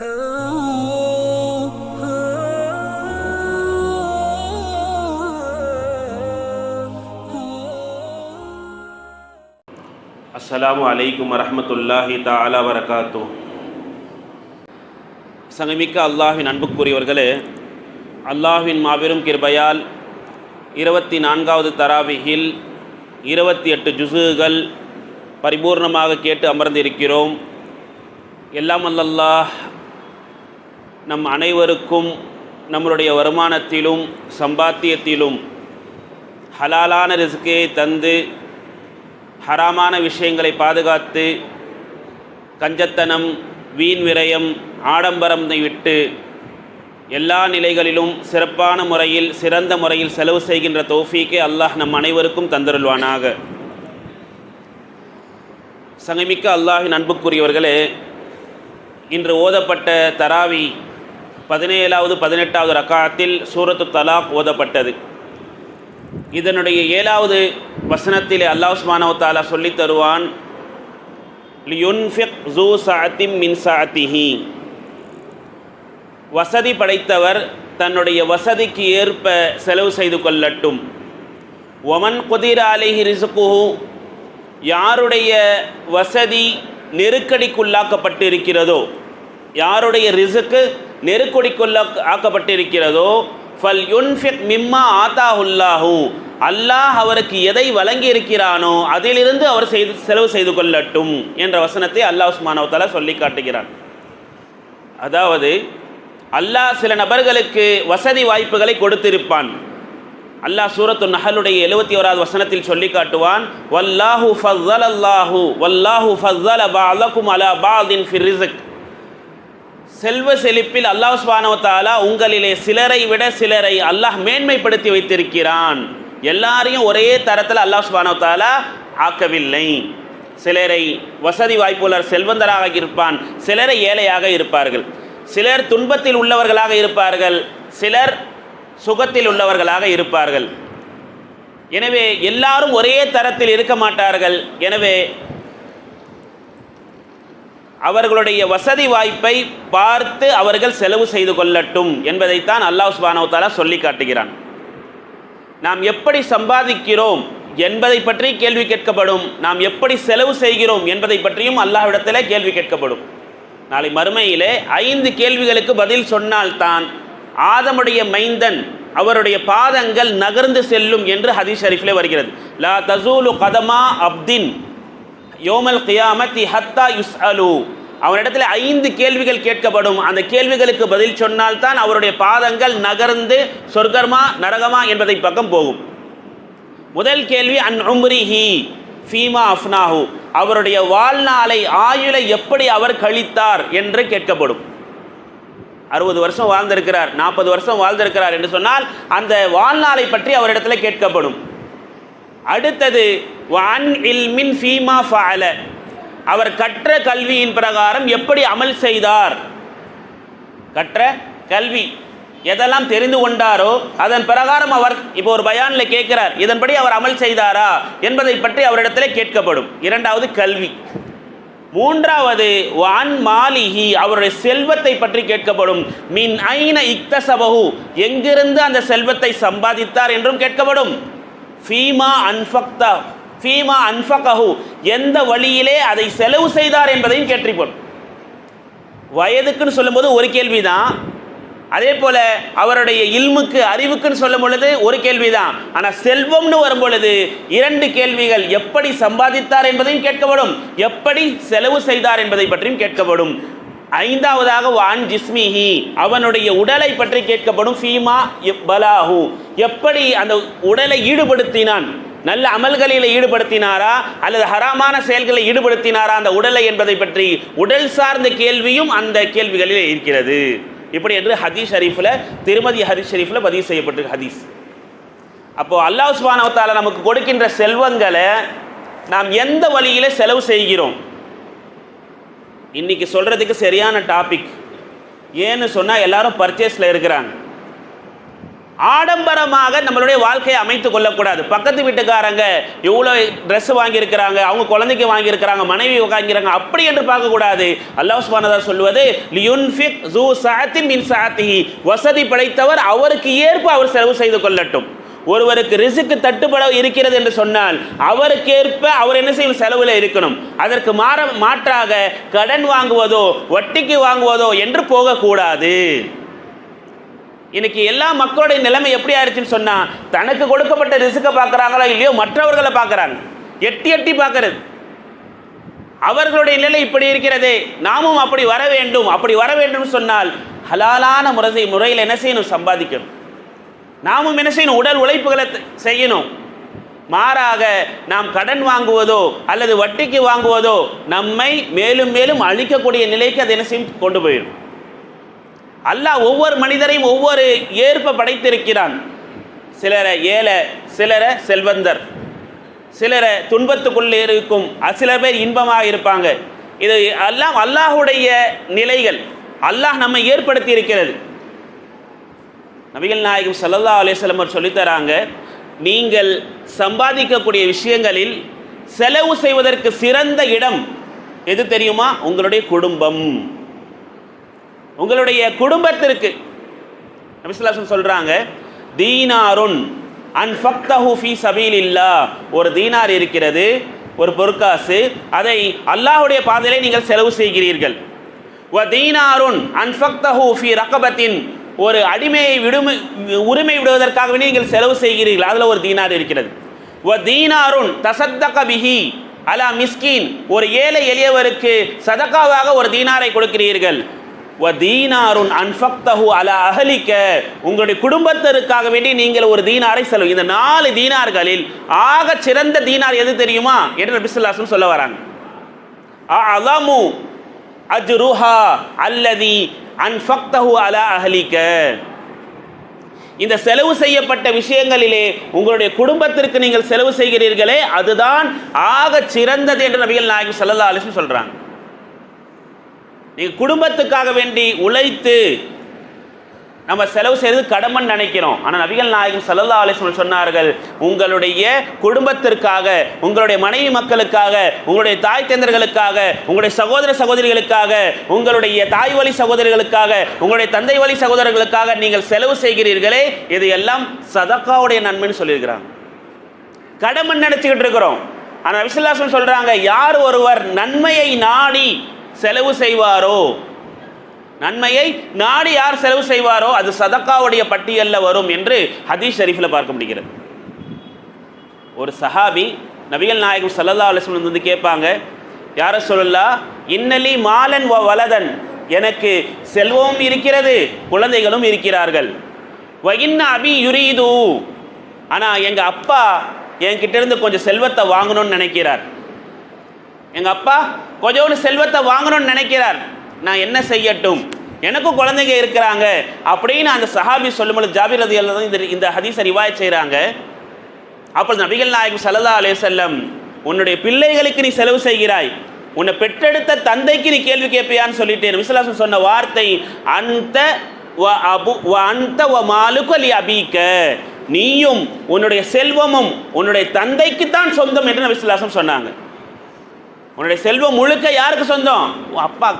அஸ்லாம் அலைக்கும் வரமத்துல்லாஹி தாலா வரகாத்து சங்கமிக்க அல்லாஹின் அன்புக்குரியவர்களே அல்லாஹின் மாபெரும் கிருபையால் இருபத்தி நான்காவது தராவிகில் இருபத்தி எட்டு ஜுசுகள் பரிபூர்ணமாக கேட்டு அமர்ந்திருக்கிறோம். எல்லாம் அல்லல்லாஹ் நம் அனைவருக்கும் நம்மளுடைய வருமானத்திலும் சம்பாத்தியத்திலும் ஹலாலான ரிஸ்கை தந்து ஹராமான விஷயங்களை பாதுகாத்து கஞ்சத்தனம் வீண் விரயம் ஆடம்பரம் விட்டு எல்லா நிலைகளிலும் சிறப்பான முறையில் சிறந்த முறையில் செலவு செய்கின்ற தௌஃபீக்கை அல்லாஹ் நம் அனைவருக்கும் தந்தருள்வானாக. சங்கமிக்க அல்லாஹின் அன்புக்குரியவர்களே இன்று ஓதப்பட்ட தராவி பதினேழாவது பதினெட்டாவது ரக்காத்தில் சூரத்து தலாக் ஓதப்பட்டது. இதனுடைய ஏழாவது வசனத்தில் அல்லாஹ் சுப்ஹானஹு சொல்லி தருவான் லியுன்ஃபிக் ஜூ சஅத்தின் மின் சஅத்திஹி. வசதி படைத்தவர் தன்னுடைய வசதிக்கு ஏற்ப செலவு செய்து கொள்ளட்டும். ஒமன் குதிர அலைஹி ரிசுகுஹு யாருடைய வசதி நெருக்கடிக்குள்ளாக்கப்பட்டு இருக்கிறதோ யாருடைய ரிசுக்கு நெருக்கொடிக்குள்ள ஆக்கப்பட்டிருக்கிறதோ ஃபல் யுன்ஃபிக் மிம்மா ஆத்தாஹுல்லாஹு. அல்லாஹ் அவருக்கு எதை வழங்கி இருக்கிறானோ அதிலிருந்து அவர் செய்து செலவு செய்து கொள்ளட்டும் என்ற வசனத்தை அல்லாஹ் சுமானவத்தாலா சொல்லி காட்டுகிறான். அதாவது அல்லாஹ் சில நபர்களுக்கு வசதி வாய்ப்புகளை கொடுத்திருப்பான். அல்லாஹ் சூரத்து நஹலுடைய எழுபத்தி ஓராவது வசனத்தில் சொல்லி காட்டுவான் வல்லாஹு ஃபஸ்ஸல் அல்லாஹு வல்லாஹு ஃபஸ்ஸல பஅலக்கும் அலா பாதின் ஃபிர் செல்வ செழிப்பில் அல்லாஹ் சுபானவத்தாலா உங்களிலே சிலரை விட சிலரை அல்லாஹ் மேன்மைப்படுத்தி வைத்திருக்கிறான். எல்லாரையும் ஒரே தரத்தில் அல்லாஹ் சுபானவத்தாலா ஆக்கவில்லை. சிலரை வசதி வாய்ப்புள்ளர் செல்வந்தராக இருப்பான். சிலரை ஏழையாக இருப்பார்கள். சிலர் துன்பத்தில் உள்ளவர்களாக இருப்பார்கள். சிலர் சுகத்தில் உள்ளவர்களாக இருப்பார்கள். எனவே எல்லாரும் ஒரே தரத்தில் இருக்க மாட்டார்கள். எனவே அவர்களுடைய வசதி வாய்ப்பை பார்த்து அவர்கள் செலவு செய்து கொள்ளட்டும் என்பதைத்தான் அல்லாஹ் சுபானவத்தாலா சொல்லி காட்டுகிறான். நாம் எப்படி சம்பாதிக்கிறோம் என்பதை பற்றி கேள்வி கேட்கப்படும். நாம் எப்படி செலவு செய்கிறோம் என்பதை பற்றியும் அல்லாஹ்விடத்தில் கேள்வி கேட்கப்படும். நாளை மறுமையிலே ஐந்து கேள்விகளுக்கு பதில் சொன்னால்தான் ஆதமுடைய மைந்தன் அவருடைய பாதங்கள் நகர்ந்து செல்லும் என்று ஹதீஸ் ஷரீஃபிலே வருகிறது. லா தசூலு கதமா அப்தின். யோமல் கியாமத்தி ஹத்தா யுஸ் அலு அவனிடத்தில் ஐந்து கேள்விகள் கேட்கப்படும். அந்த கேள்விகளுக்கு பதில் சொன்னால்தான் அவருடைய பாதங்கள் நகர்ந்து சொர்க்கர்மா நரகமா என்பதை பக்கம் போகும். முதல் கேள்வி அன் உம்ரிஹி ஃபீமா அஃப்னாஹு. அவருடைய வாழ்நாளை ஆயுளை எப்படி அவர் கழித்தார் என்று கேட்கப்படும். அறுபது வருஷம் வாழ்ந்திருக்கிறார் நாற்பது வருஷம் வாழ்ந்திருக்கிறார் என்று சொன்னால் அந்த வாழ்நாளை பற்றி அவரிடத்தில் கேட்கப்படும். அடுத்தது வான் இல்மின் ஃபீமா ஃபால அவர் கற்ற கல்வியின் பிரகாரம் எப்படி அமல் செய்தார்? கற்ற கல்வி. எதெல்லாம் தெரிந்து கொண்டாரோ அதன் பிரகாரம் அவர் இப்போ ஒரு பயானில் கேட்கிறார் இதன்படி அவர் அமல் செய்தாரா? என்பதை பற்றி அவரிடத்தில் கேட்கப்படும். இரண்டாவது கல்வி. மூன்றாவது வான் மாலிகி அவருடைய செல்வத்தை பற்றி கேட்கப்படும். மின் ஐன இக்தசபகு எங்கிருந்து அந்த செல்வத்தை சம்பாதித்தார் என்றும் கேட்கப்படும். ஃபீமா அன்ஃபக்தா ஃபீமா அன்ஃபகஹு எந்த வழியிலே அதை செலவு செய்தார் என்பதையும் கேட்டிருப்போம் வயதுக்குன்னு சொல்லும்போது ஒரு கேள்விதான். அதே போல அவருடைய இல்முக்கு அறிவுக்குன்னு சொல்லும் பொழுது ஒரு கேள்விதான். ஆனால் செல்வம்னு வரும் பொழுது இரண்டு கேள்விகள் எப்படி சம்பாதித்தார் என்பதையும் கேட்கப்படும். எப்படி செலவு செய்தார் என்பதை பற்றியும் கேட்கப்படும். ஐந்தாவதாக வான் ஜிஸ்மிஹி அவனுடைய உடலை பற்றி கேட்கப்படும் ஃபீமா பலாஹு எப்படி அந்த உடலை ஈடுபடுத்தினான்? நல்ல அமல்களில் ஈடுபடுத்தினாரா? அல்லது ஹராமான செயல்களை ஈடுபடுத்தினாரா? அந்த உடலை என்பதை பற்றி உடல் சார்ந்த கேள்வியும் அந்த கேள்விகளில் இருக்கிறது. இப்படி என்று ஹதீஸ் ஷரீஃபில் திருமதி ஹதீஸ் ஷரீஃபில் பதிவு செய்யப்பட்டிருக்கு ஹதீஸ். அப்போது அல்லாஹ் சுபானவத்தால் நமக்கு கொடுக்கின்ற செல்வங்களை நாம் எந்த வழியில் செலவு செய்கிறோம்? இன்றைக்கி சொல்கிறதுக்கு சரியான டாபிக் ஏன்னு சொன்னால் எல்லாரும் பர்ச்சேஸில் இருக்கிறாங்க. ஆடம்பரமாக நம்மளுடைய வாழ்க்கையை அமைத்து கொள்ளக்கூடாது. பக்கத்து வீட்டுக்காரங்க இவ்வளோ ட்ரெஸ் வாங்கியிருக்கிறாங்க அவங்க குழந்தைக்கு வாங்கியிருக்கிறாங்க மனைவி வாங்கியிருக்காங்க அப்படி என்று பார்க்கக்கூடாது. அல்லாஹ் சுபானதா சொல்வது லியுன்ஃபிக் ஜூ சாத்தி மின் சாத்திஹி வசதி படைத்தவர் அவருக்கு ஏற்ப அவர் செலவு செய்து கொள்ளட்டும். ஒருவருக்கு ரிசுக்கு தட்டுப்பட இருக்கிறது என்று சொன்னால் அவருக்கேற்ப அவர் என்ன செய்யும்? செலவில் இருக்கணும். அதற்கு மாற மாற்றாக கடன் வாங்குவதோ வட்டிக்கு வாங்குவதோ என்று போகக்கூடாது. இன்னைக்கு எல்லா மக்களுடைய நிலைமை எப்படி ஆயிடுச்சுன்னு சொன்னால் தனக்கு கொடுக்கப்பட்ட ரிசுக்கை பார்க்குறாங்களோ இல்லையோ மற்றவர்களை பார்க்குறாங்க. எட்டி எட்டி பார்க்கறது. அவர்களுடைய நிலை இப்படி இருக்கிறதே நாமும் அப்படி வர வேண்டும். அப்படி வர வேண்டும் சொன்னால் ஹலாலான முறை முறையில் என்ன செய்யணும்? சம்பாதிக்கணும். நாமும் என்ன செய்யணும்? உடல் உழைப்புகளை செய்யணும். மாறாக நாம் கடன் வாங்குவதோ அல்லது வட்டிக்கு வாங்குவதோ நம்மை மேலும் மேலும் அழிக்கக்கூடிய நிலைக்கு அது என்ன செய்யும்? கொண்டு போயிடும். அல்லாஹ் ஒவ்வொரு மனிதரையும் ஒவ்வொரு ஏற்ப படைத்திருக்கிறான். சிலரை ஏழை சிலரை செல்வந்தர். சிலரை துன்பத்துக்குள்ளே இருக்கும். சில பேர் இன்பமாக இருப்பாங்க. இது எல்லாம் அல்லாஹுடைய நிலைகள். அல்லாஹ் நம்மை ஏற்படுத்தி இருக்கிறது. நபிகள் நாயகம் சல்லல்லா அலைஹி சொல்லித்தராங்க சொல்லித் தராங்க நீங்கள் சம்பாதிக்கக்கூடிய விஷயங்களில் செலவு செய்வதற்கு சிறந்த இடம் எது தெரியுமா? உங்களுடைய குடும்பம். உங்களுடைய குடும்பத்திற்கு நபிசுல்லாசன் சொல்கிறாங்க தீனாருன் அன்ஃபக்தஹு சபீல் இல்லா ஒரு தீனார் இருக்கிறது ஒரு பொற்காசு அதை அல்லாஹ்வுடைய பாதையிலே நீங்கள் செலவு செய்கிறீர்கள். வ தீனாருன் அன்ஃபக்தஹு ஃபி ரகபத்தின். ஒரு அடிமையை விடுமை உரிமை விடுவதற்காகவே நீங்கள் செலவு செய்கிறீர்கள். அதில் ஒரு தீனார் இருக்கிறது. வ தீனாருன் தசத்தக பிஹி அலா மிஸ்கின். ஒரு ஏழை எளியவருக்கு சதக்காவாக ஒரு தீனாரை கொடுக்கிறீர்கள். வ தீனாருன் அன்ஃபக்தஹு அலா அகலிக்க உங்களுடைய குடும்பத்திற்காக வேண்டி நீங்கள் ஒரு தீனாரை செலவு. இந்த நாலு தீனார்களில் ஆக சிறந்த தீனார் எது தெரியுமா? என்று நபிசுல்லாசன் சொல்ல வராங்க. அலமு அஜ்ருஹா அல்லதி அன்ஃபக்தஹு அலா அஹலிக்க இந்த செலவு செய்யப்பட்ட விஷயங்களிலே உங்களுடைய குடும்பத்திற்கு நீங்கள் செலவு செய்கிறீர்களே அதுதான் ஆக சிறந்தது என்று நபிகள் நாயகம் ஸல்லல்லாஹு அலைஹி வஸல்லம் சொல்றாங்க. குடும்பத்துக்காக வேண்டி உழைத்து நம்ம செலவு செய்வது கடமன் நினைக்கிறோம். ஆனால் நபிகள் நாயகம் ஸல்லல்லாஹு அலைஹி சொன்னார்கள் உங்களுடைய குடும்பத்திற்காக உங்களுடைய மனைவி மக்களுக்காக உங்களுடைய தாய் தந்தர்களுக்காக உங்களுடைய சகோதர சகோதரிகளுக்காக உங்களுடைய தாய் வழி சகோதரிகளுக்காக உங்களுடைய தந்தை வழி சகோதரர்களுக்காக நீங்கள் செலவு செய்கிறீர்களே இது எல்லாம் சதக்காவுடைய நன்மைன்னு சொல்லியிருக்கிறாங்க. கடமன் நினைச்சுக்கிட்டு இருக்கிறோம். ஆனால் விசுலாசம் சொல்றாங்க யார் ஒருவர் நன்மையை நாடி செலவு செய்வாரோ நன்மையை நாடு யார் செலவு செய்வாரோ அது சதக்காவுடைய பட்டியலில் வரும் என்று ஹதீஸ் ஷெரீஃபில் பார்க்க முடிகிறது. ஒரு சஹாபி நபிகள் நாயகம் ஸல்லல்லாஹு அலைஹி வந்து கேட்பாங்க யார சொல்லலா இன்னலி மாலன் வ வலதன் எனக்கு செல்வமும் இருக்கிறது குழந்தைகளும் இருக்கிறார்கள். வகின்ன அபி யுரீது ஆனால் எங்கள் அப்பா என்கிட்ட இருந்து கொஞ்சம் செல்வத்தை வாங்கணும்னு நினைக்கிறார். எங்கள் அப்பா கொஞ்சோண்டு செல்வத்தை வாங்கணும்னு நினைக்கிறார். நான் என்ன செய்யட்டும்? எனக்கும் குழந்தைங்க இருக்கிறாங்க. அப்படின்னு அந்த சஹாபி சொல்லும்போது ஜாபிர் ரதி தான் இந்த இந்த ஹதீஸை ரிவாய் செய்கிறாங்க அப்பொழுது நபிகள் நாயகம் சலதா அலே செல்லம் உன்னுடைய பிள்ளைகளுக்கு நீ செலவு செய்கிறாய். உன்னை பெற்றெடுத்த தந்தைக்கு நீ கேள்வி கேட்பியான்னு சொல்லிட்டு விசுவாசம் சொன்ன வார்த்தை அந்த அபு அந்த வ மாலுக்கு லி அபீக்க நீயும் உன்னுடைய செல்வமும் உன்னுடைய தந்தைக்கு தான் சொந்தம் என்று விசுவாசம் சொன்னாங்க. உன்னுடைய செல்வம் முழுக்க யாருக்கு சொந்தம்? அப்பா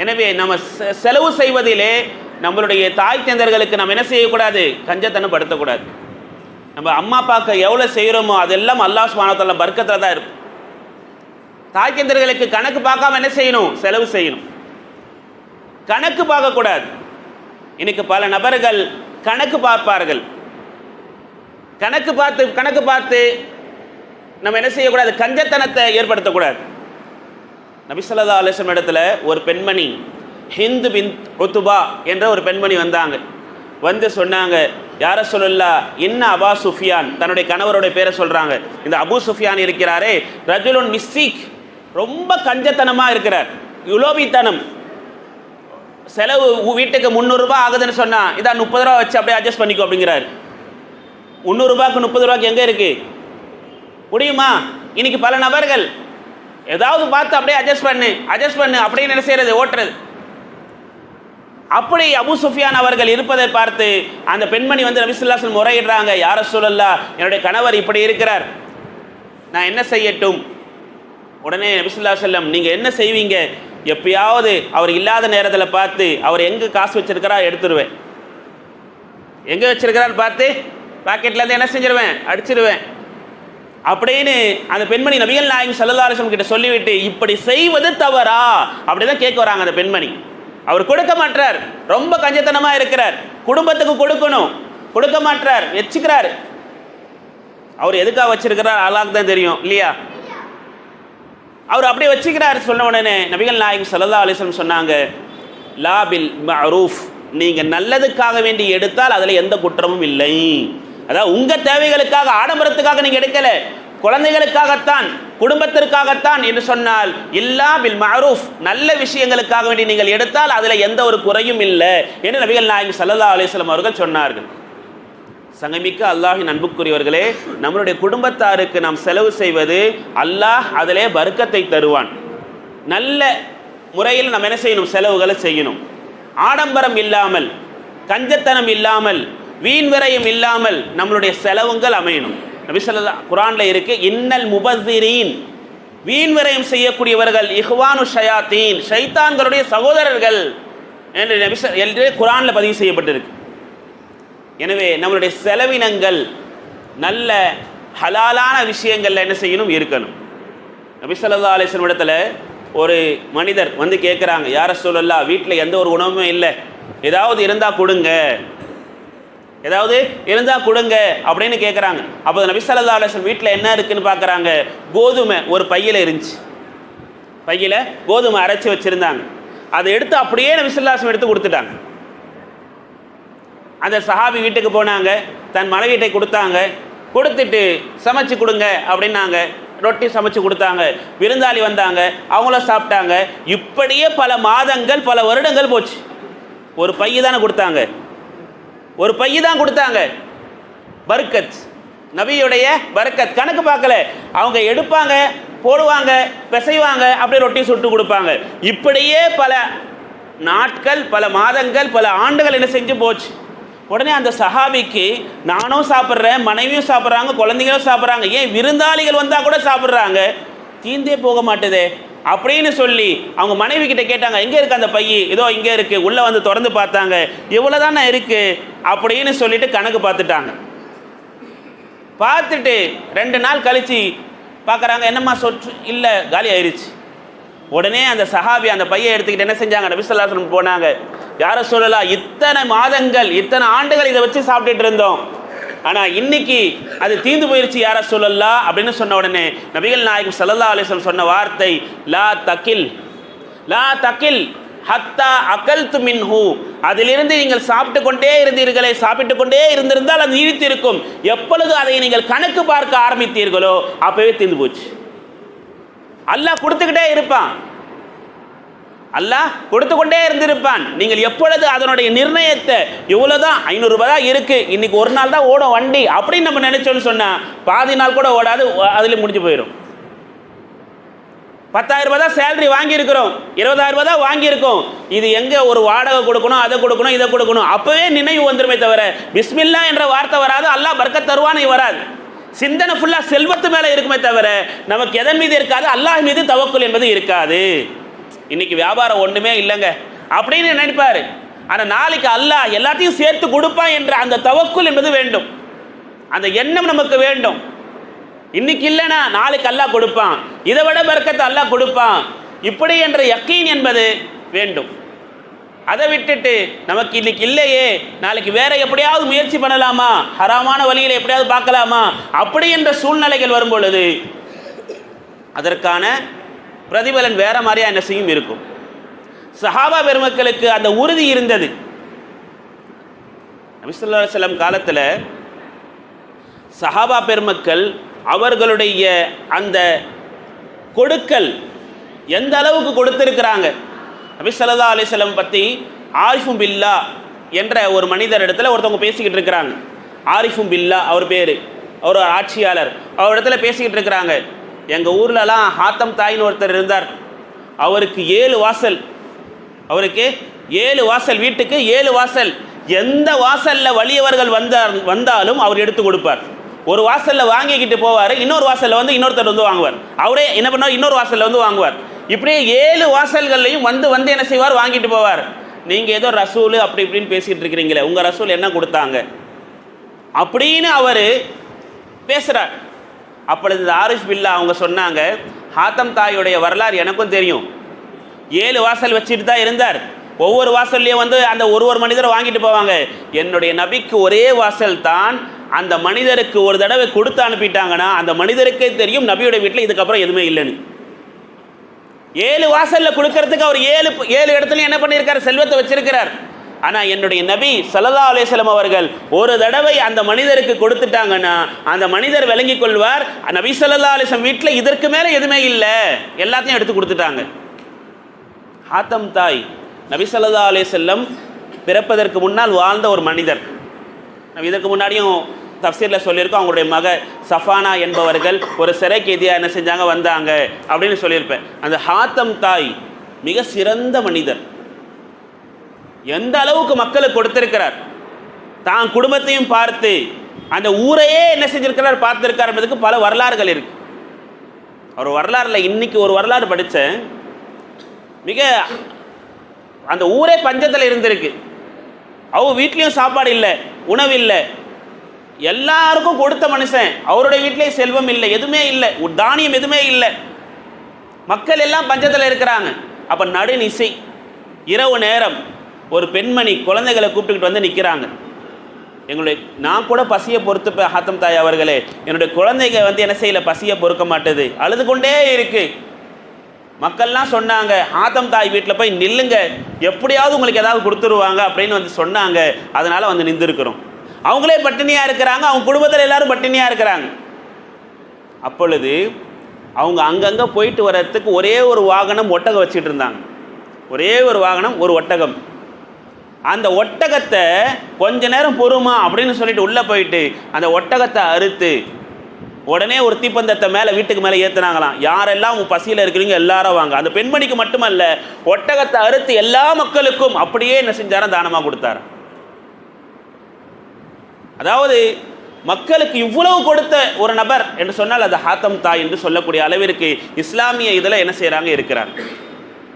எனவே நம்ம செ- செலவு செய்வதிலே நம்மளுடைய தாய் தந்தர்களுக்கு நம்ம என்ன செய்யக்கூடாது? கஞ்சத்தனம் படுத்தக்கூடாது. நம்ம அம்மா அப்பாவுக்கு எவ்வளோ செய்கிறோமோ அதெல்லாம் அல்லாஹ் சுபானத்தால பர்க்கத்தில் தான் இருக்கும். தாய் தந்தர்களுக்கு கணக்கு பார்க்காம என்ன செய்யணும்? செலவு செய்யணும். கணக்கு பார்க்கக்கூடாது. இன்னைக்கு பல நபர்கள் கணக்கு பார்ப்பார்கள். கணக்கு பார்த்து கணக்கு பார்த்து நம்ம என்ன செய்யக்கூடாது? கஞ்சத்தனத்தை ஏற்படுத்தக்கூடாது. நபிசல்லா அலிஸ்லம் இடத்துல ஒரு பெண்மணி ஹிந்து பின் ஒத்துபா என்ற ஒரு பெண்மணி வந்தாங்க. வந்து சொன்னாங்க யார சொல்லுல்லா என்ன அபா சுஃபியான். தன்னுடைய கணவருடைய பேரை சொல்கிறாங்க இந்த அபு சுஃபியான் இருக்கிறாரே ரஜுலுன் மிஸ்ஸிக். ரொம்ப கஞ்சத்தனமாக இருக்கிறார். யுலோபித்தனம் செலவு வீட்டுக்கு முந்நூறுரூபா ஆகுதுன்னு சொன்னால் இதான் முப்பது ரூபா வச்சு அப்படியே அட்ஜஸ்ட் பண்ணிக்கோ அப்படிங்கிறாரு. முந்நூறுரூபாக்கு முப்பது ரூபாய்க்கு எங்கே இருக்குது முடியுமா? இன்னைக்கு பல நபர்கள் ஏதாவது பார்த்து அப்படியே அட்ஜஸ்ட் பண்ணு அட்ஜஸ்ட் பண்ணு அப்படின்னு என்ன செய்யறது ஓட்டுறது. அப்படி அபு சுஃபியான் அவர்கள் இருப்பதை பார்த்து அந்த பெண்மணி வந்து நபிசுல்லாசன் முறையிடுறாங்க யார சொல்லல்லா என்னுடைய கணவர் இப்படி இருக்கிறார். நான் என்ன செய்யட்டும்? உடனே நபிசுல்லா செல்லம் நீங்கள் என்ன செய்வீங்க? எப்பயாவது அவர் இல்லாத நேரத்தில் பார்த்து அவர் எங்கே காசு வச்சிருக்கிறா எடுத்துருவேன். எங்கே வச்சிருக்கிறான்னு பார்த்து பாக்கெட்லேருந்து என்ன செஞ்சிருவேன்? அடிச்சிருவேன். அப்படின்னு அந்த பெண்மணி நபிகள் நாயகம் சல்லா கிட்ட சொல்லிவிட்டு இப்படி செய்வது தவறா? அப்படிதான் கேட்க வராங்க அந்த பெண்மணி. அவர் கொடுக்க மாட்டார் ரொம்ப கஞ்சத்தனமா இருக்கிறார். குடும்பத்துக்கு கொடுக்கணும். கொடுக்க மாட்டார் வச்சுக்கிறார். அவர் எதுக்காக வச்சிருக்கிறார்? அல்லாஹ் தான் தெரியும் இல்லையா? அவர் அப்படியே வச்சுக்கிறார். சொன்ன உடனே நபிகள் நாயகம் சல்லா அலிஸ்லம் சொன்னாங்க லாபில் மரூஃப் நீங்க நல்லதுக்காக வேண்டி எடுத்தால் அதுல எந்த குற்றமும் இல்லை. அதாவது உங்க தேவைகளுக்காக ஆடம்பரத்துக்காக நீங்க எடுக்கல. குழந்தைகளுக்காகத்தான் குடும்பத்திற்காகத்தான் என்று சொன்னால் இல்லா பில் மரூஃப் நல்ல விஷயங்களுக்காக வேண்டி நீங்கள் எடுத்தால் அதில் எந்த ஒரு குறையும் இல்லை என்று நபிகள் நாயகி சல்லா அலிஸ்லாம் அவர்கள் சொன்னார்கள். சங்கமிக்க அல்லாஹின் அன்புக்குரியவர்களே நம்மளுடைய குடும்பத்தாருக்கு நாம் செலவு செய்வது அல்லாஹ் அதிலே வர்க்கத்தை தருவான். நல்ல முறையில் நம்ம என்ன செய்யணும்? செலவுகளை செய்யணும். ஆடம்பரம் இல்லாமல் கஞ்சத்தனம் இல்லாமல் வீண் விரயம் இல்லாமல் நம்மளுடைய செலவுங்கள் அமையணும். நபி குரானில் இருக்கு இன்னல் முபசிரீன் வீண் விரயம் செய்யக்கூடியவர்கள் இஹ்வானு ஷயாத்தீன். ஷைத்தான்களுடைய சகோதரர்கள் என்று நபி என்று குரானில் பதிவு செய்யப்பட்டிருக்கு. எனவே நம்மளுடைய செலவினங்கள் நல்ல ஹலாலான விஷயங்களில் என்ன செய்யணும்? இருக்கணும். நபிசல்லா ஸல்லல்லாஹு இடத்துல ஒரு மனிதர் வந்து கேட்குறாங்க யார சொல்லலா வீட்டில் எந்த ஒரு உணவுமே இல்லை. ஏதாவது இருந்தால் கொடுங்க. ஏதாவது இருந்தால் கொடுங்க அப்படின்னு கேட்குறாங்க அப்போ நபி சல்லா அலுவலம் வீட்டில் என்ன இருக்குன்னு பார்க்குறாங்க கோதுமை ஒரு பையில் இருந்துச்சு. பையில் கோதுமை அரைச்சி வச்சுருந்தாங்க. அதை எடுத்து அப்படியே நபி சொல்லாசம் எடுத்து கொடுத்துட்டாங்க. அந்த சஹாபி வீட்டுக்கு போனாங்க. தன் மனைவிட்டை கொடுத்தாங்க. கொடுத்துட்டு சமைச்சு கொடுங்க அப்படின்னாங்க. ரொட்டி சமைச்சு கொடுத்தாங்க. விருந்தாளி வந்தாங்க. அவங்களும் சாப்பிட்டாங்க. இப்படியே பல மாதங்கள் பல வருடங்கள் போச்சு. ஒரு பைய தானே கொடுத்தாங்க. ஒரு பைய தான் கொடுத்தாங்க. பர்கத் நபியுடைய பர்கத் கணக்கு பார்க்கல. அவங்க எடுப்பாங்க போடுவாங்க பிசைவாங்க அப்படியே ரொட்டி சுட்டு கொடுப்பாங்க. இப்படியே பல நாட்கள் பல மாதங்கள் பல ஆண்டுகள் என்ன செஞ்சு போச்சு. உடனே அந்த சஹாபிக்கு நானும் சாப்பிட்றேன் மனைவியும் சாப்பிட்றாங்க குழந்தைங்களும் சாப்பிட்றாங்க. ஏன் விருந்தாளிகள் வந்தால் கூட சாப்பிட்றாங்க? தீந்தே போக மாட்டேதே. அப்படின்னு சொல்லி அவங்க மனைவி கிட்ட கேட்டாங்க எங்கே இருக்கு அந்த பைய? இதோ இங்கே இருக்கு உள்ளே வந்து திறந்து பார்த்தாங்க. இவ்வளோதானே இருக்கு? அப்படின்னு சொல்லிட்டு கணக்கு பார்த்துட்டாங்க. பார்த்துட்டு ரெண்டு நாள் கழிச்சு பார்க்குறாங்க என்னம்மா சொற்று இல்லை காலி ஆயிடுச்சு உடனே அந்த சஹாபி அந்த பையை எடுத்துக்கிட்டு என்ன செஞ்சாங்க? நபிசல்லாசனம் போனாங்க. யாரை சொல்லலாம் இத்தனை மாதங்கள் இத்தனை ஆண்டுகள் இதை வச்சு சாப்பிட்டுட்டு இருந்தோம். ஆனால் இன்னைக்கு அது தீந்து போயிருச்சு யார சொல்லலாம் அப்படின்னு சொன்ன உடனே நபிகள் நாயகம் சல்லா அலைஹி சொன்ன வார்த்தை லா தக்கில் லா தக்கில் ஹத்தா அகல் மின்ஹு. அதிலிருந்து நீங்கள் சாப்பிட்டு கொண்டே இருந்தீர்களே சாப்பிட்டு கொண்டே இருந்திருந்தால் அது நீடித்திருக்கும். எப்பொழுது அதை நீங்கள் கணக்கு பார்க்க ஆரம்பித்தீர்களோ அப்பவே தீர்ந்து போச்சு. அல்லாஹ் கொடுத்துக்கிட்டே இருப்பான். அல்லாஹ் கொடுத்து கொண்டே இருந்திருப்பான். நீங்கள் எப்பொழுது அதனுடைய நிர்ணயத்தை இவ்வளோதான் ஐநூறுரூபா தான் இருக்கு இன்னைக்கு ஒரு நாள் தான் ஓடும் வண்டி அப்படின்னு நம்ம நினச்சோன்னு சொன்னால் பாதி நாள் கூட ஓடாது அதுல முடிஞ்சு போயிடும் பத்தாயிரம் ரூபாய் தான் சேலரி வாங்கியிருக்கிறோம் இருபதாயிரம் ரூபாய் தான் வாங்கியிருக்கோம். இது எங்கே ஒரு வாடகை கொடுக்கணும் அதை கொடுக்கணும் இதை கொடுக்கணும் அப்போவே நினைவு வந்துருமே தவிர பிஸ்மில்லா என்ற வார்த்தை வராது அல்லாஹ் பர்க்க தருவானே வராது. சிந்தனை ஃபுல்லாக செல்வத்து மேலே இருக்குமே தவிர நமக்கு எதன் மீது இருக்காது? அல்லாஹ் மீது தவக்குள் என்பது இருக்காது. இன்னைக்கு வியாபாரம் ஒன்றுமே இல்லைங்க. அப்படின்னு நினைப்பார். ஆனால் நாளைக்கு அல்லாஹ் எல்லாத்தையும் சேர்த்து கொடுப்பான் என்ற அந்த தவக்குல் என்பது வேண்டும். அந்த எண்ணம் நமக்கு வேண்டும். இன்னைக்கு இல்லைனா நாளைக்கு அல்லாஹ் கொடுப்பான். இதை விட பறக்கத்தை அல்லாஹ் கொடுப்பான். இப்படி என்ற யக்கீன் என்பது வேண்டும். அதை விட்டுட்டு நமக்கு இன்னைக்கு இல்லையே. நாளைக்கு வேற எப்படியாவது முயற்சி பண்ணலாமா? ஹராமான வழியில் எப்படியாவது பார்க்கலாமா? அப்படி என்ற சூழ்நிலைகள் வரும் பொழுது அதற்கான பிரதிபலன் வேற மாதிரியா என்ன செய்யும் இருக்கும். சஹாபா பெருமக்களுக்கு அந்த உறுதி இருந்தது. நபிசுல்லா செல்லம் காலத்தில் சஹாபா பெருமக்கள் அவர்களுடைய அந்த கொடுக்கல் எந்த அளவுக்கு கொடுத்திருக்கிறாங்க? நபி அலிசல்லம் பற்றி ஆரிஃபும் பில்லா என்ற ஒரு மனிதர் இடத்துல ஒருத்தவங்க பேசிக்கிட்டு இருக்கிறாங்க. ஆரிஃபும் பில்லா அவர் பேர். அவர் ஆட்சியாளர். அவர் இடத்துல பேசிக்கிட்டு இருக்கிறாங்க. எங்கள் ஊர்லலாம் ஹாத்தம் தாயின்னு ஒருத்தர் இருந்தார். அவருக்கு ஏழு வாசல். அவருக்கு ஏழு வாசல் வீட்டுக்கு ஏழு வாசல். எந்த வாசலில் வலியவர்கள் வந்தார் வந்தாலும் அவர் எடுத்து கொடுப்பார். ஒரு வாசலில் வாங்கிக்கிட்டு போவார் இன்னொரு வாசலில் வந்து இன்னொருத்தர் வந்து வாங்குவார். அவரே என்ன பண்ணுவார் இன்னொரு வாசலில் வந்து வாங்குவார். இப்படியே ஏழு வாசல்கள்லையும் வந்து வந்து என்ன செய்வார்? வாங்கிட்டு போவார். நீங்கள் ஏதோ ரசூல் அப்படி இப்படின்னு பேசிகிட்டு இருக்கிறீங்களே உங்கள் ரசூல் என்ன கொடுத்தாங்க? அப்படின்னு அவர் பேசுகிறார் அப்பொழுது இந்த ஆரிஷ் பில்லா அவங்க சொன்னாங்க ஹாத்தம் தாயுடைய வரலாறு எனக்கும் தெரியும். ஏழு வாசல் வச்சுட்டு தான் இருந்தார். ஒவ்வொரு வாசல்லையும் வந்து அந்த ஒரு ஒரு மனிதர் வாங்கிட்டு போவாங்க. என்னுடைய நபிக்கு ஒரே வாசல் தான். அந்த மனிதருக்கு ஒரு தடவை கொடுத்து அனுப்பிட்டாங்கன்னா அந்த மனிதருக்கே தெரியும் நபியோட வீட்டில் இதுக்கப்புறம் எதுவுமே இல்லைன்னு. ஏழு வாசலில் கொடுக்கறதுக்கு அவர் ஏழு ஏழு இடத்துலையும் என்ன பண்ணியிருக்காரு? செல்வத்தை வச்சிருக்கிறார். ஆனால் என்னுடைய நபி சல்லா அலேஸ்லம் அவர்கள் ஒரு தடவை அந்த மனிதருக்கு கொடுத்துட்டாங்கன்னா அந்த மனிதர் விளங்கி கொள்வார். நபி சல்லா அலிஸ்லம் வீட்டில் இதற்கு மேலே எதுவுமே இல்லை. எல்லாத்தையும் எடுத்து கொடுத்துட்டாங்க. ஹாத்தம் தாய் நபி சல்லா அலிசல்லம் பிறப்பதற்கு முன்னால் வாழ்ந்த ஒரு மனிதர். இதற்கு முன்னாடியும் தப்சீரில் சொல்லியிருக்கோம் அவங்களுடைய மக சஃபானா என்பவர்கள் ஒரு சிறை கைதியாக என்ன செஞ்சாங்க வந்தாங்க அப்படின்னு சொல்லியிருப்பேன். அந்த ஹாத்தம் தாய் மிக சிறந்த மனிதர். எந்த அளவுக்கு மக்களுக்கு கொடுத்திருக்கிறார்? தான் குடும்பத்தையும் பார்த்து அந்த ஊரையே என்ன செஞ்சிருக்கிறார் பார்த்துருக்கார் என்பதுக்கு பல வரலாறுகள் இருக்கு. அவர் வரலாறுல இன்னைக்கு ஒரு வரலாறு படித்தேன். மிக அந்த ஊரே பஞ்சத்தில் இருந்திருக்கு. அவங்க வீட்லேயும் சாப்பாடு இல்லை உணவு இல்லை. எல்லாருக்கும் கொடுத்த மனுஷன் அவருடைய வீட்டிலேயே செல்வம் இல்லை எதுவுமே இல்லை. தானியம் எதுவுமே இல்லை. மக்கள் எல்லாம் பஞ்சத்தில் இருக்கிறாங்க. அப்போ நடுநிசை இரவு நேரம் ஒரு பெண்மணி குழந்தைகளை கூப்பிட்டுக்கிட்டு வந்து நிற்கிறாங்க எங்களுடைய நான் கூட பசியை பொறுத்து ஹாத்தம் தாய் அவர்களே. என்னுடைய குழந்தைங்க வந்து என்ன செய்யல? பசியை பொறுக்க மாட்டுது. அழுது கொண்டே இருக்கு. மக்கள்லாம் சொன்னாங்க ஆத்தம் தாய் வீட்டில் போய் நில்லுங்க. எப்படியாவது உங்களுக்கு ஏதாவது கொடுத்துருவாங்க அப்படின்னு வந்து சொன்னாங்க. அதனால வந்து நின்றுருக்கிறோம். அவங்களே பட்டினியாக இருக்கிறாங்க. அவங்க குடும்பத்தில் எல்லாரும் பட்டினியாக இருக்கிறாங்க. அப்பொழுது அவங்க அங்கங்கே போயிட்டு வர்றதுக்கு ஒரே ஒரு வாகனம் ஒட்டகம் வச்சுட்டு இருந்தாங்க. ஒரே ஒரு வாகனம் ஒரு ஒட்டகம். அந்த ஒட்டகத்தை கொஞ்ச நேரம் பொறுமா அப்படின்னு சொல்லிட்டு உள்ளே போயிட்டு அந்த ஒட்டகத்தை அறுத்து உடனே ஒரு தீப்பந்தத்தை மேலே வீட்டுக்கு மேலே ஏற்றுனாங்களாம் யாரெல்லாம் உங்க பசியில் இருக்கிறீங்க எல்லாரும் வாங்க. அந்த பெண்மணிக்கு மட்டுமல்ல ஒட்டகத்தை அறுத்து எல்லா மக்களுக்கும் அப்படியே என்ன செஞ்சாராம்? தானமாக கொடுத்தார் அதாவது மக்களுக்கு இவ்வளவு கொடுத்த ஒரு நபர் என்று சொன்னால் அது ஹாத்தம் தாய் என்று சொல்லக்கூடிய அளவிற்கு இஸ்லாமிய இதில் என்ன செய்கிறாங்க இருக்கிறார்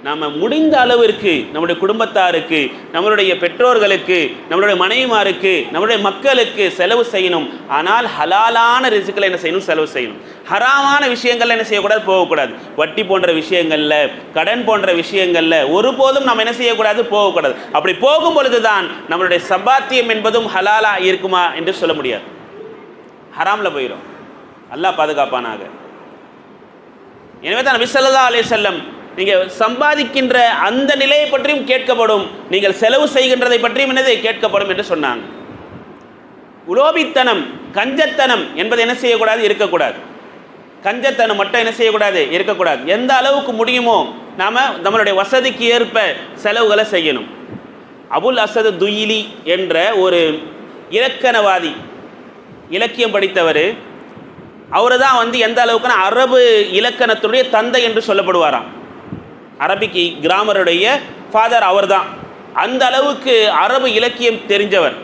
நாம் முடிந்த அளவிற்கு நம்முடைய குடும்பத்தாருக்கு நம்மளுடைய பெற்றோர்களுக்கு நம்மளுடைய மனைவிமாருக்கு நம்மளுடைய மக்களுக்கு செலவு செய்யணும். ஆனால் ஹலாலான ரிசுக்களை என்ன செய்யணும்? செலவு செய்யணும். ஹராமான விஷயங்கள்ல என்ன செய்யக்கூடாது? போகக்கூடாது. வட்டி போன்ற விஷயங்கள்ல கடன் போன்ற விஷயங்கள்ல ஒருபோதும் நம்ம என்ன செய்யக்கூடாது? போகக்கூடாது. அப்படி போகும் பொழுதுதான் நம்மளுடைய சம்பாத்தியம் என்பதும் ஹலாலா இருக்குமா என்று சொல்ல முடியாது. ஹராமில் போயிடும் அல்லாஹ் பாதுகாப்பானாக. எனவே தான் நபி ஸல்லல்லாஹு அலைஹி செல்லம் நீங்கள் சம்பாதிக்கின்ற அந்த நிலையை பற்றியும் கேட்கப்படும். நீங்கள் செலவு செய்கின்றதை பற்றியும் என்னது? கேட்கப்படும் என்று சொன்னாங்க. உலோபித்தனம் கஞ்சத்தனம் என்பது என்ன செய்யக்கூடாது? இருக்கக்கூடாது. கஞ்சத்தனம் மட்டும் என்ன செய்யக்கூடாது? இருக்கக்கூடாது. எந்த அளவுக்கு முடியுமோ நாம் நம்மளுடைய வசதிக்கு ஏற்ப செலவுகளை செய்யணும். அபுல் அசது துயிலி என்ற ஒரு இலக்கணவாதி இலக்கியம் படித்தவர் அவர் தான் வந்து எந்த அளவுக்குன்னா அரபு இலக்கணத்துடைய தந்தை என்று சொல்லப்படுவாராம். அரபிக்கு கிராமருடைய ஃபாதர் அவர்தான். அந்த அளவுக்கு அரபு இலக்கியம் தெரிஞ்சவர்.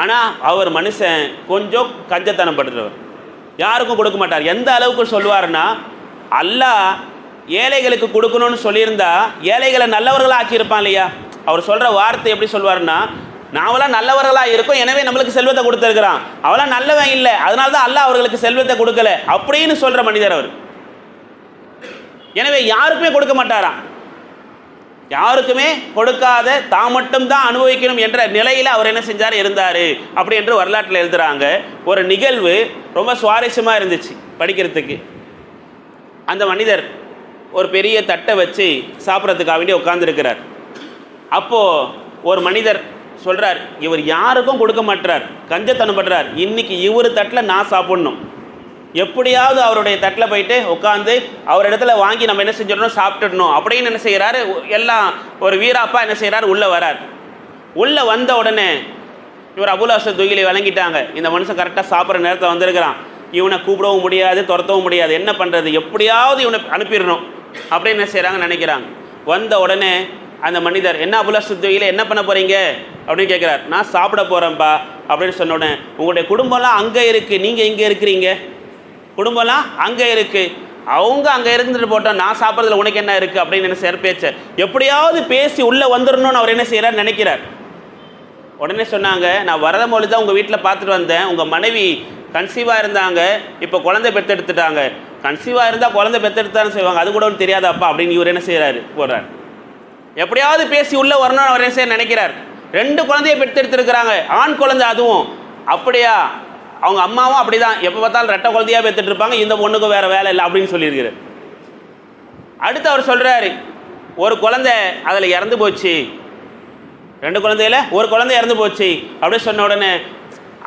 ஆனால் அவர் மனுஷன் கொஞ்சம் கஞ்சத்தனம் படுத்துறவர் யாருக்கும் கொடுக்க மாட்டார். எந்த அளவுக்கு சொல்லுவாருன்னா அல்லாஹ் ஏழைகளுக்கு கொடுக்கணும்னு சொல்லியிருந்தா ஏழைகளை நல்லவர்களாக ஆக்கியிருப்பான் இல்லையா? அவர் சொல்கிற வார்த்தை எப்படி சொல்வாருன்னா நாமெல்லாம் நல்லவர்களாக இருக்கோம் எனவே நம்மளுக்கு செல்வத்தை கொடுத்துருக்குறான். அவெல்லாம் நல்லவன் இல்லை. அதனால தான் அல்லாஹ் அவர்களுக்கு செல்வத்தை கொடுக்கல. அப்படின்னு சொல்கிற மனிதர் அவர். எனவே யாருக்குமே கொடுக்க மாட்டாராம். யாருக்குமே கொடுக்காத தான் மட்டும் தான் அனுபவிக்கணும் என்ற நிலையில் அவர் என்ன செஞ்சார்? இருந்தார். அப்படி என்று வரலாற்றில் எழுதுகிறாங்க ஒரு நிகழ்வு ரொம்ப சுவாரஸ்யமாக இருந்துச்சு படிக்கிறதுக்கு. அந்த மனிதர் ஒரு பெரிய தட்டை வச்சு சாப்பிட்றதுக்காக வேண்டி உட்காந்துருக்கிறார் அப்போது ஒரு மனிதர் சொல்கிறார் இவர் யாருக்கும் கொடுக்க மாட்டார் கஞ்சத்தனம் பண்றார் இன்னைக்கு இவர் தட்டில் நான் சாப்பிட்ணும். எப்படியாவது அவருடைய தட்டில் போயிட்டு உட்காந்து அவர் இடத்துல வாங்கி நம்ம என்ன செஞ்சிடணும் சாப்பிட்டுடணும். அப்படின்னு என்ன செய்கிறாரு எல்லாம் ஒரு வீராப்பா என்ன செய்கிறாரு உள்ளே வரார். உள்ளே வந்த உடனே இவர் அபுலாச அசத் துகிலை வழங்கிட்டாங்க. இந்த மனுஷன் கரெக்டாக சாப்பிட்ற நேரத்தில் வந்திருக்கிறான். இவனை கூப்பிடவும் முடியாது துரத்தவும் முடியாது. என்ன பண்ணுறது எப்படியாவது இவனை அனுப்பிடணும் அப்படின்னு என்ன செய்கிறாங்க நினைக்கிறாங்க. வந்த உடனே அந்த மனிதர் என்ன அபுல சுத்துவையில் என்ன பண்ண போகிறீங்க அப்படின்னு கேட்குறார். நான் சாப்பிட போகிறேன்ப்பா அப்படின்னு சொன்ன உடனே உங்களுடைய குடும்பம்லாம் அங்கே இருக்குது நீங்கள் இங்கே இருக்கிறீங்க. குடும்பம்லாம் அங்கே இருக்குது அவங்க அங்கே இருந்துட்டு போட்டோம் நான் சாப்பிட்றதுல உனக்கு என்ன இருக்குது அப்படின்னு என்ன செய்யற பேச்ச எப்படியாவது பேசி உள்ளே வந்துடணும்னு அவர் என்ன செய்கிறார் நினைக்கிறார். உடனே சொன்னாங்க நான் வரத மொழி தான் உங்கள் வீட்டில் பார்த்துட்டு வந்தேன். உங்கள் மனைவி கன்சீவாக இருந்தாங்க. இப்போ குழந்தை பெற்றெடுத்துட்டாங்க. கன்சீவாக இருந்தால் குழந்தை பெத்தெடுத்தான்னு செய்வாங்க அது கூட ஒன்றும் தெரியாதாப்பா? அப்படின்னு இவர் என்ன செய்கிறாரு போடுறார். எப்படியாவது பேசி உள்ளே வரணும்னு அவர் என்ன செய்ய நினைக்கிறார். ரெண்டு குழந்தைய பெத்தெடுத்துருக்குறாங்க ஆண் குழந்தை அதுவும். அப்படியா? அவங்க அம்மாவும் அப்படி தான் எப்போ பார்த்தாலும் ரெட்டை குழந்தையாக பெற்றுட்டு இருப்பாங்க. இந்த பொண்ணுக்கும் வேறு வேலை இல்லை அப்படின்னு சொல்லியிருக்கிறார் அடுத்து அவர் சொல்கிறாரு ஒரு குழந்தை அதில் இறந்து போச்சு. ரெண்டு குழந்தையில ஒரு குழந்தை இறந்து போச்சு அப்படின்னு சொன்ன உடனே